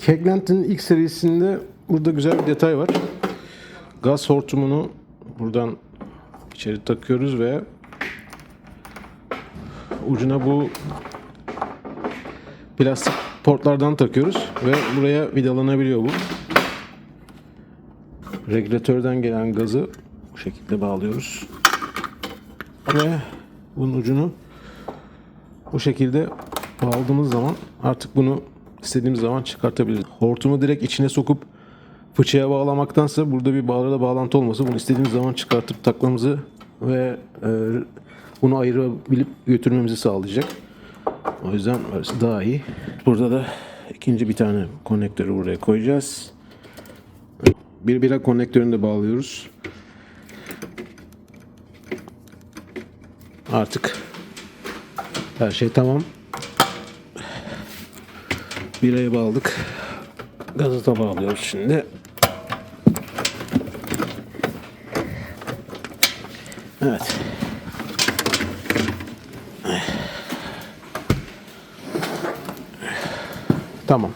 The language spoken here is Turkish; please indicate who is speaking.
Speaker 1: Keglent'in ilk serisinde burada güzel bir detay var. Gaz hortumunu buradan içeri takıyoruz ve ucuna bu plastik portlardan takıyoruz ve buraya vidalanabiliyor bu. Regülatörden gelen gazı bu şekilde bağlıyoruz. Ve bunun ucunu bu şekilde bağladığımız zaman artık bunu istediğimiz zaman çıkartabiliriz. Hortumu direkt içine sokup fıçıya bağlamaktansa burada bir bağlarla bağlantı olması bunu istediğimiz zaman çıkartıp takmamızı ve e, bunu ayırabilip götürmemizi sağlayacak. O yüzden daha iyi. Burada da ikinci bir tane konnektörü buraya koyacağız. Bir bira konnektörünü de bağlıyoruz. Artık her şey tamam. Birayı bağladık. Gazı da bağlıyoruz şimdi. Evet. Tamam.